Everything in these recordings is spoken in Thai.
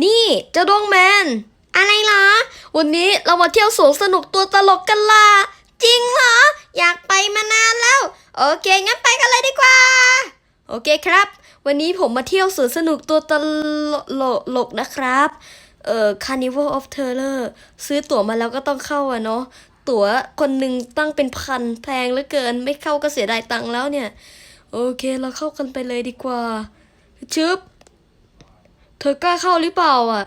นี่เจ้าดวงแมน อะไรเหรอ วันนี้เรามาเที่ยวสวนสนุกตัวตลกกันล่ะ จริงเหรอ อยากไปมานานแล้ว โอเค งั้นไปกันเลยดีกว่า โอเคครับ วันนี้ผมมาเที่ยวสวนสนุกตัวตลกนะครับ เอ่อ Carnival of Terror ซื้อตั๋วมาแล้วก็ต้องเข้าอะเนาะ ตั๋วคนหนึ่งตั้งเป็นพันแพงเหลือเกิน ไม่เข้าก็เสียดายตังค์แล้วเนี่ย โอเค เราเข้ากันไปเลยดีกว่าชึบ เธอกล้าเข้าหรือเปล่าอะ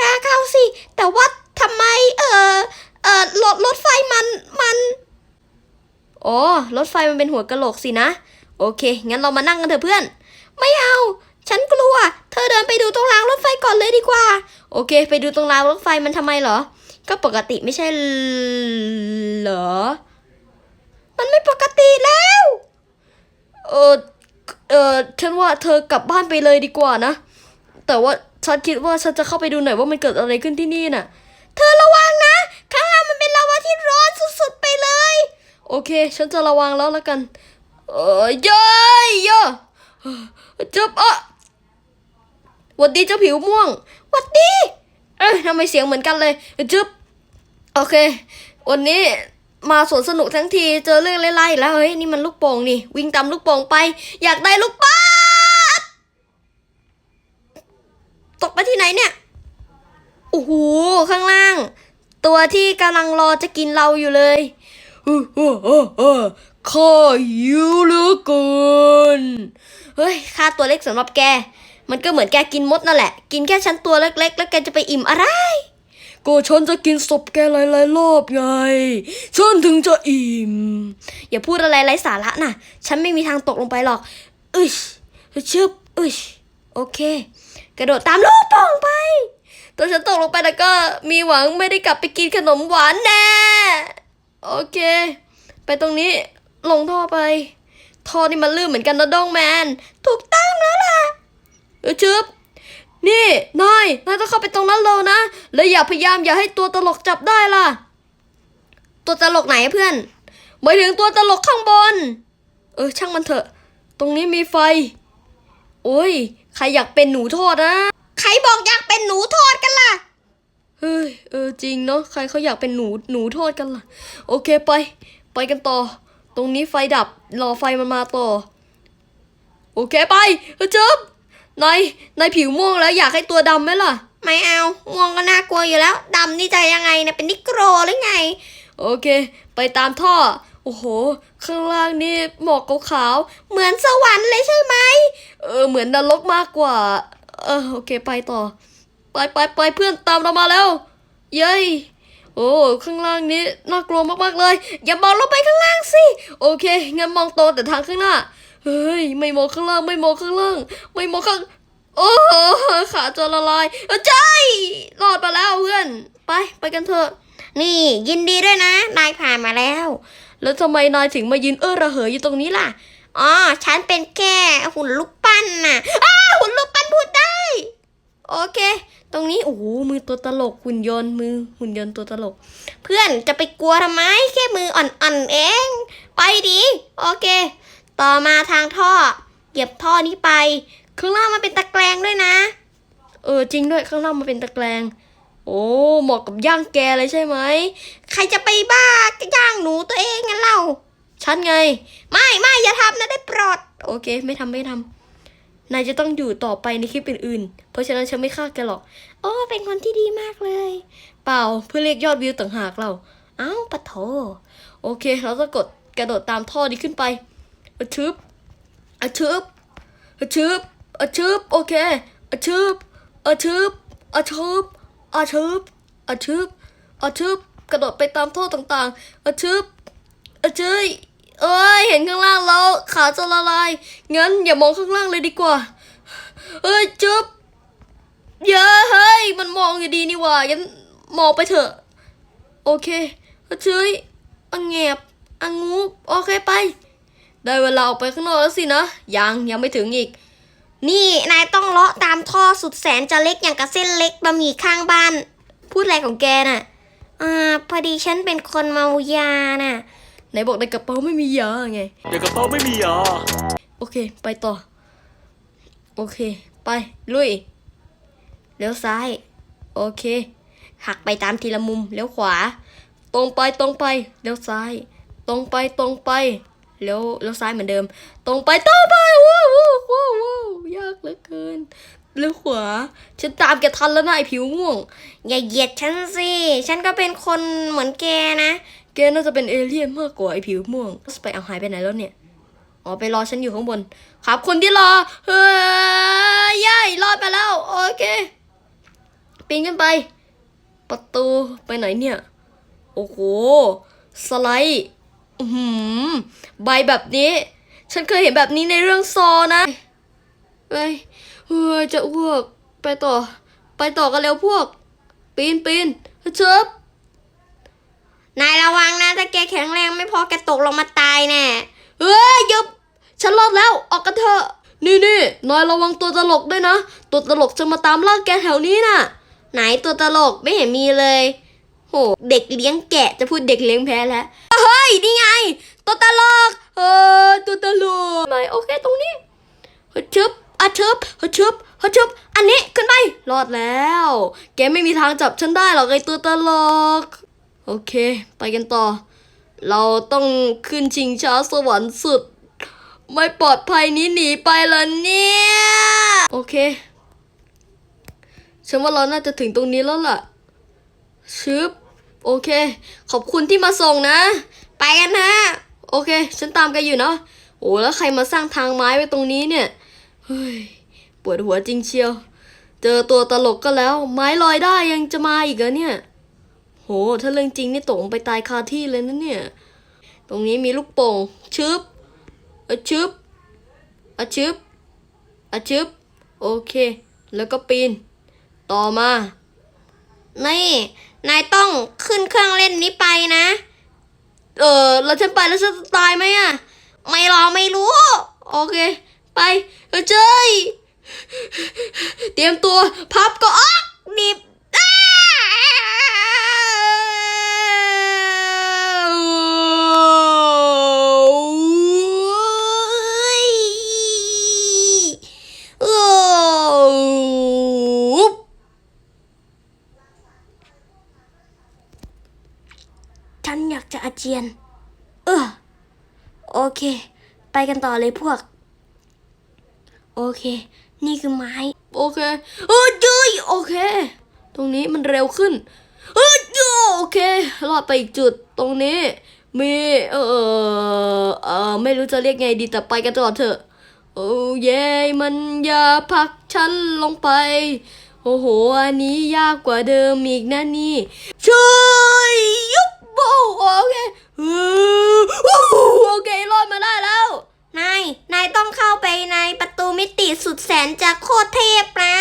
กล้าเข้าสิ แต่ว่าทำไมเออเออรถรถไฟมันมันอ๋อรถไฟมันเป็นหัวกะโหลกสินะ โอเค งั้นเรามานั่งกันเถอะเพื่อน ไม่เอา ฉันกลัว เธอเดินไปดูตรงรางรถไฟก่อนเลยดีกว่า โอเค ไปดูตรงรางรถไฟมันทำไมเหรอ ก็ปกติไม่ใช่เหรอ มันไม่ปกติแล้ว เออเออฉันว่าเธอกลับบ้านไปเลยดีกว่านะ แต่ว่าฉันคิดว่าฉันจะเข้าไปดูหน่อยว่ามันเกิดอะไรขึ้นที่นี่น่ะ เธอระวังนะ ข้างล่างมันเป็นลาวาที่ร้อนสุดๆไปเลย โอเค ฉันจะระวังแล้วละกัน เออเย้ยเย้ยจับอะวัดดีเจ้าผิวม่วงวัดดี เอ้ยทำไมเสียงเหมือนกันเลยจึ๊บโอเค วันนี้มาสวนสนุกทั้งทีเจอเรื่องไล่ๆแล้วเฮ้ยนี่มันลูกโป่งนี่ วิ่งตามลูกโป่งไป อยากได้ลูกบาส ตกไปที่ไหนเนี่ย โอ้โห ข้างล่าง ตัวที่กำลังรอจะกินเราอยู่เลยเออเออเออเออข้าหิวเหลือเกิน เฮ้ยค่าตัวเล็กสำหรับแก มันก็เหมือนแกกินมดนั่นแหละ กินแค่ชั้นตัวเล็กๆ แล้วแกจะไปอิ่มอะไรก็ฉันจะกินศพแกหลายๆรอบไง ฉันถึงจะอิ่ม อย่าพูดอะไรไร้สาระนะ ฉันไม่มีทางตกลงไปหรอก อึชชึบอึชโอเค กระโดดตามลูกโป่งไป ตัวฉันตกลงไปแล้วก็มีหวังไม่ได้กลับไปกินขนมหวานแน่ โอเค ไปตรงนี้ลงท่อไป ท่อนี่มันลื่นเหมือนกันนะดองแมน ถูกต้องแล้วล่ะเออชึบนี่นายนายต้องเข้าไปตรงนั้นเลยนะ และอย่าพยายามอย่าให้ตัวตลกจับได้ล่ะ ตัวตลกไหนเพื่อนหมายถึงตัวตลกข้างบน เออช่างมันเถอะ ตรงนี้มีไฟ โอ้ย ใครอยากเป็นหนูทอดนะ ใครบอกอยากเป็นหนูทอดกันล่ะ เฮ้ย เออจริงเนาะ ใครเขาอยากเป็นหนูหนูทอดกันล่ะ โอเคไป ไปกันต่อ ตรงนี้ไฟดับ รอไฟมันมาต่อ โอเคไปเฮ้ยจ๊บนายนายผิวม่วงแล้วอยากให้ตัวดำไหมล่ะ ไม่เอา ม่วงก็น่ากลัวอยู่แล้ว ดำนี่จะยังไงนะเป็นนิโกรหรือไง โอเค ไปตามท่อ โอ้โห ข้างล่างนี่หมอกขาวๆ เหมือนสวรรค์เลยใช่ไหม เออ เหมือนนรกมากกว่า เออ โอเค ไปต่อ ไปไปไปเพื่อนตามเรามาแล้ว เย้ยโอ้ ข้างล่างนี้น่ากลัวมากๆเลย อย่ามองลงไปข้างล่างสิ โอเค งั้นมองโตแต่ทางข้างหน้า เฮ้ย ไม่มองข้างล่าง ไม่มองข้างล่าง ไม่มองข้าง โอ้ขาจะละลายเออใจรอดมาแล้วเพื่อน ไป ไปกันเถอะ นี่ยินดีด้วยนะ นายผ่านมาแล้ว แล้วทำไมนายถึงมายืนเออระเหยอยู่ตรงนี้ล่ะ อ๋อ ฉันเป็นแค่หุ่นลูกปั้นน่ะ อ้าหุ่นลูกปั้นพูดได้ โอเค ตรงนี้ โอ้โห มือตัวตลก หุ่นยนต์ มือ หุ่นยนต์ตัวตลก เพื่อนจะไปกลัวทำไม แค่มืออ่อนๆเอง ไปดิโอเค ต่อมาทางท่อ เหยียบท่อนี้ไป ข้างล่างมันเป็นตะแกรงด้วยนะ เออ จริงด้วย ข้างล่างมันเป็นตะแกรง โอ้เหมาะกับย่างแกเลยใช่ไหม ใครจะไปบ้าย่างหนูตัวเองงั้นเล่า ฉันไง ไม่ไม่อย่าทำนะได้โปรด โอเค ไม่ทำไม่ทำนายจะต้องอยู่ต่อไปในคลิปอื่นๆ เพราะฉะนั้นฉันไม่ฆ่าแกหรอก โอ้ เป็นคนที่ดีมากเลย เปล่าเพื่อเรียกยอดวิวต่างหากเรา เอ้าปะโถ โอเค เราจะกดกระโดดตามท่อนี้ขึ้นไปอะชึบอะชึบอะชึบอะชึบโอเคอะชึบอะชึบอะชึบ อะชึบอะชึบอะชึบกระโดดไปตามท่อต่างๆอะชึบอะเจยเอ้ย เห็นข้างล่างแล้ว ขาจะละลาย งั้นอย่ามองข้างล่างเลยดีกว่า เอ้ยจึ๊บเย้เฮ้ย มันมองอยู่ดีนี่หว่ายันมองไปเถอะ โอเคเฉยอังแงบอังงูบ โอเคไป ได้เวลาออกไปข้างนอกแล้วสินะ ยังยังไม่ถึงอีก นี่นายต้องเลาะตามท่อสุดแสนจะเล็กอย่างกับเส้นเล็กบะหมี่ข้างบ้าน พูดอะไรของแกน่ะ อ่าพอดีฉันเป็นคนเมายาน่ะ ไหนบอกในกระเป๋าไม่มียาไง เดี๋ยวกระเป๋าไม่มียา โอเค ไปต่อ โอเค ไป ลุย เลี้ยวซ้าย โอเค หักไปตามทีละมุม เลี้ยวขวา ตรงไปตรงไป เลี้ยวซ้าย ตรงไปตรงไป เลี้ยวเลี้ยวซ้ายเหมือนเดิม ตรงไปตรงไปว้าวว้าวว้าวยากเหลือเกินเลี้ยวขวาฉันตามแกทันแล้วนะไอผิวม่วง อย่าเหยียดฉันสิฉันก็เป็นคนเหมือนแกนะแกน่าจะเป็นเอเลี่ยนมากกว่าไอผิวม่วงไปเอาหายไปไหนแล้วเนี่ยอ๋อไปรอฉันอยู่ข้างบนครับคนที่รอเฮ้ยย่ายรอดไปแล้วโอเคปีนขึ้นไป ประตูไปไหนเนี่ย โอ้โหสไลด์ หือใบแบบนี้ ฉันเคยเห็นแบบนี้ในเรื่องซอนะเฮ้ยเฮ้ยจะอ้วกไปต่อ ไปต่อกันเร็วพวก ปีนปีนเชิบนายระวังนะถ้าแกแข็งแรงไม่พอแกตกลงมาตายแน่เฮ้ยหยุบฉันรอดแล้วออกกันเถอะ นี่นี่นายระวังตัวตลกด้วยนะ ตัวตลกจะมาตามล่าแกแถวนี้น่ะ ไหนตัวตลกไม่เห็นมีเลยโหเด็กเลี้ยงแกะจะพูดเด็กเลี้ยงแพ้แล้วเฮ้ยนี่ไง ตัวตลกเออตัวตลกไหนโอเคตรงนี้ฮึชึบอะชึบฮึชึบฮึชึบอันนี้ขึ้นไปรอดแล้ว แกไม่มีทางจับฉันได้หรอกไอตัวตลก โอเค ไปกันต่อ เราต้องขึ้นชิงช้าสวรรค์สุด ไม่ปลอดภัยหนี้หนีไปละเนี่ย โอเคฉันว่าเราน่าจะถึงตรงนี้แล้วล่ะชึบ โอเค ขอบคุณที่มาส่งนะ ไปกันนะ โอเค ฉันตามแกันอยู่เนาะโอ้แล้วใครมาสร้างทางไม้ไว้ตรงนี้เนี่ยเฮ้ยปวดหัวจริงเชียว เจอตัวตลกก็แล้ว ไม้ลอยได้ยังจะมาอีกเหรอเนี่ย โห ถ้าเรื่องจริงนี่ตกลงไปตายคาที่เลยนะเนี่ย ตรงนี้มีลูกโป่งชึบอะชึบอะชึบอะชึบโอเค แล้วก็ปีน ต่อมา นี่ นายต้องขึ้นเครื่องเล่นนี้ไปนะ เออแล้วฉันไปแล้วฉันจะตายไหมอะ ไม่รอไม่รู้ โอเค ไปเฮ้ยเจ้ยเตรียมตัวพับก็อ๊อกดิบอ้าวโอ้ย ฉันอยาก จียน เออ โอเค ไปกันต่อเลยพวก โอเค นี่คือไม้ โอเคเออจุยโอเค ตรงนี้มันเร็วขึ้นเออจุโอเครอดไปอีกจุดตรงนี้ มีเออเออไม่รู้จะเรียกไงดีแต่ไปกันต่อเถอะโอ้เย่มันอย่าผักฉันลงไป โอ้โห อันนี้ยากกว่าเดิมอีกนะนี่ช่วยยุ โบโอเคเออโอเครอดมาได้แล้ว นาย นายต้องเข้าไปในประตูมิติสุดแสนจะโคตรเทพนะ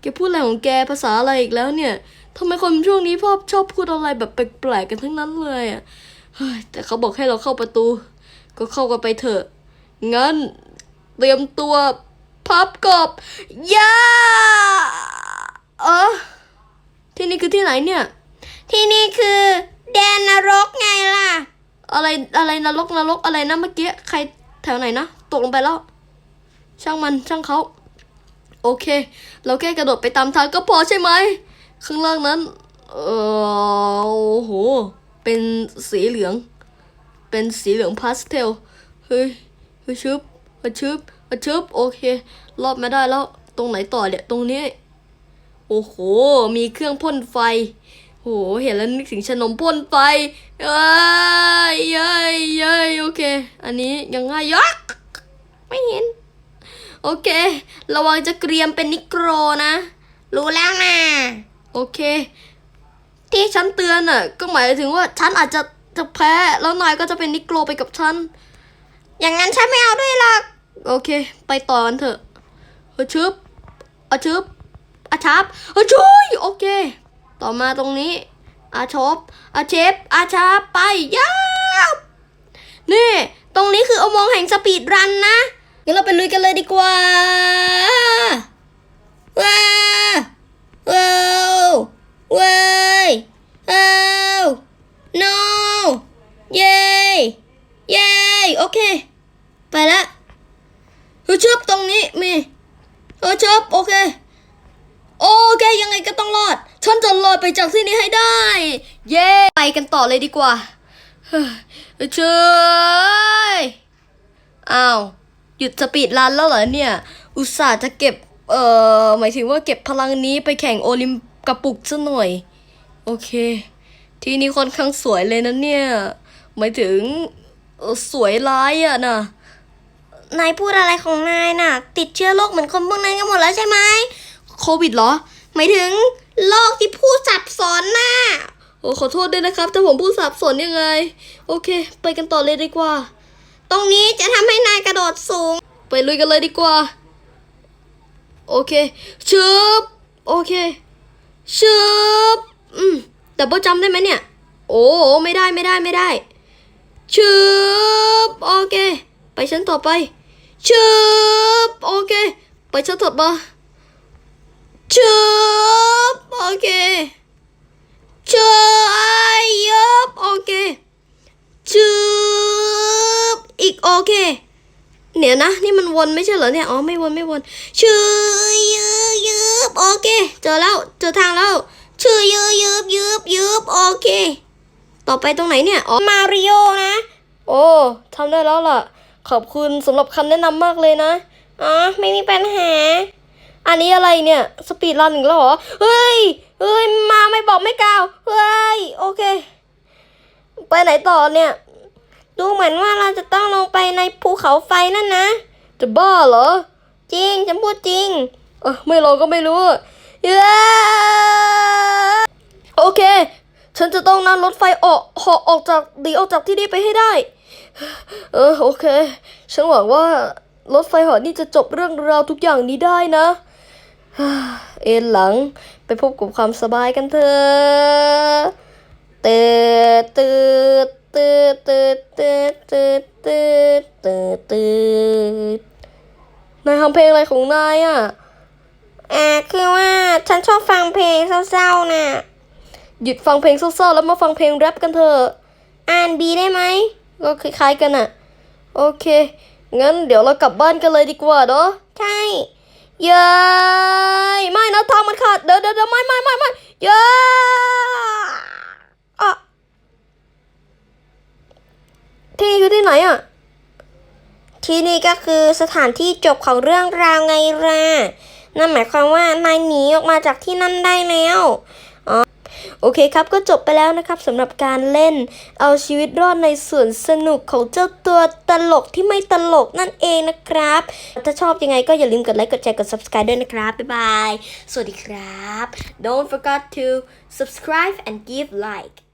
แกพูดอะไรของแกภาษาอะไรอีกแล้วเนี่ยทำไมคนช่วงนี้พ่อชอบพูดอะไรแบบแปลกๆกันทั้งนั้นเลยอะเฮ้ยแต่เขาบอกให้เราเข้าประตู ก็เข้ากันไปเถอะ งั้น เตรียมตัวพับกบย่าเออที่นี่คือที่ไหนเนี่ย ที่นี่คือ แดนนรกไงล่ะ อะไรอะไรนรกนรกอะไรนะเมื่อกี้ใครแถวไหนนะตกลงไปแล้ว ช่างมันช่างเขาโอเค เราแค่กระโดดไปตามทางก็พอใช่ไหมข้างล่างนั้น เออโอ้โห เป็นสีเหลือง เป็นสีเหลืองพาสเทลเฮ้ยเฮ้ยชึบเฮ้ยชึบเฮ้ยชึบโอเค รอดมาได้แล้ว ตรงไหนต่อเนี่ยตรงนี้ โอ้โห มีเครื่องพ่นไฟ หเห็นแล้วนึกถึงขนมพ่นไฟเอ้ยเย้ยเย้ยโอเค อันนี้ยังไงยักไม่เห็น โอเค ระวังจะเกรียมเป็นนิโกรนะ รู้แล้วนะ โอเค ที่ฉันเตือนน่ะ ก็หมายถึงว่าฉันอาจจะจะแพ้ แล้วนายก็จะเป็นนิโกรไปกับฉัน อย่างนั้นฉันไม่เอาด้วยหรอก โอเค ไปต่อกันเถอะเฮ้ยชึบอาชึบอาชับเฮ้ยช่วยโอเค ต่อมาตรงนี้ อาชบอาเชฟอาชาไปยับนี่ ตรงนี้คืออุโมงแห่งสปีดรันนะงั้นเราไปลุยกันเลยดีกว่าว้าวว้าวว้าวว้าว no เย้เย้โอเค ไปละเฮ้ชอบตรงนี้มีเฮ้ชอบโอเค โอเคยังไงก็ต้องรอด ฉันจะรอดไปจากที่นี้ให้ได้ เย้ไปกันต่อเลยดีกว่าเฮ้ยเชยอ้าว หยุดสปีดรันแล้วเหรอเนี่ย อุตส่าห์จะเก็บ เอ่อ หมายถึงว่าเก็บพลังนี้ไปแข่งโอลิมกระปุกซะหน่อย โอเค ที่นี่ค่อนข้างสวยเลยนะเนี่ย หมายถึงเอ่อสวยร้ายอะนะนายพูดอะไรของนายน่ะ ติดเชื้อโรคเหมือนคนพวกนั้นกันหมดแล้วใช่ไหมโควิดเหรอ หมายถึงโรคที่พูดสับสนน่ะโอ้ขอโทษด้วยนะครับ ถ้าผมพูดสับสนยังไง โอเค ไปกันต่อเลยดีกว่า ตรงนี้จะทำให้นายกระโดดสูง ไปลุยกันเลยดีกว่า โอเคชึบโอเคชึบอืมแต่โบจำได้ไหมเนี่ย โอ้ไม่ได้ไม่ได้ไม่ได้ชึบโอเค ไปชั้นต่อไปชึบโอเค ไปชั้นต่อมา ชึบโอเคชึบยับโอเคชึบอีกโอเคเดี๋ยวนะ นี่มันวนไม่ใช่เหรอเนี่ย อ๋อ ไม่วนไม่วนชื่อยืบยืบโอเค เจอแล้ว เจอทางแล้ว ชื่อยืบยืบยืบยืบโอเค ต่อไปตรงไหนเนี่ย อ๋อ มาริโอนะ โอ้ทำได้แล้วล่ะ ขอบคุณสำหรับคำแนะนำมากเลยนะ อ๋อ ไม่มีปัญหา อันนี้อะไรเนี่ยสปีดรันอีกแล้วเหรอเฮ้ยเฮ้ยมาไม่บอกไม่กล่าวเฮ้ยโอเค ไปไหนต่อเนี่ย ดูเหมือนว่าเราจะต้องลงไปในภูเขาไฟนั่นนะ จะบ้าเหรอ จริงฉันพูดจริง เออไม่ลองก็ไม่รู้เย้โอเค ฉันจะต้องนั่งรถไฟออกหาะออกจากดีออกจากที่นี่ไปให้ได้ เออโอเค ฉันหวังว่ารถไฟหาะนี่จะจบเรื่องราวทุกอย่างนี้ได้นะ เอ็นหลังไปพบกับความสบายกันเถอะเตดตืดตืดตืดตืดตืดตืดตืดตืดนายทำเพลงอะไรของนายอะอ่าคือว่าฉันชอบฟังเพลงเศร้าๆน่ะ หยุดฟังเพลงเศร้าๆแล้วมาฟังเพลงแรปกันเถอะ อ่านบีได้ไหม ก็คล้ายๆกันอะ โอเค งั้นเดี๋ยวเรากลับบ้านกันเลยดีกว่าเนาะ ใช่ เย้ยไม่นะทางมันขาดเดี๋ยวเดี๋ยวเดี๋ยวไม่ไม่ไม่ไม่เย้ยอะที่นี่คือที่ไหนอะ ที่นี่ก็คือสถานที่จบของเรื่องราวไงล่ะนั่นหมายความว่านายหนีออกมาจากที่นั่นได้แล้วอ๋อ โอเคครับก็จบไปแล้วนะครับสำหรับการเล่นเอาชีวิตรอดในสวนสนุกของเจ้าตัวตลกที่ไม่ตลกนั่นเองนะครับ ถ้าชอบยังไงก็อย่าลืมกดไลค์กดแชร์กด subscribe ด้วยนะครับ บ๊ายบาย สวัสดีครับ Don't forget to subscribe and give like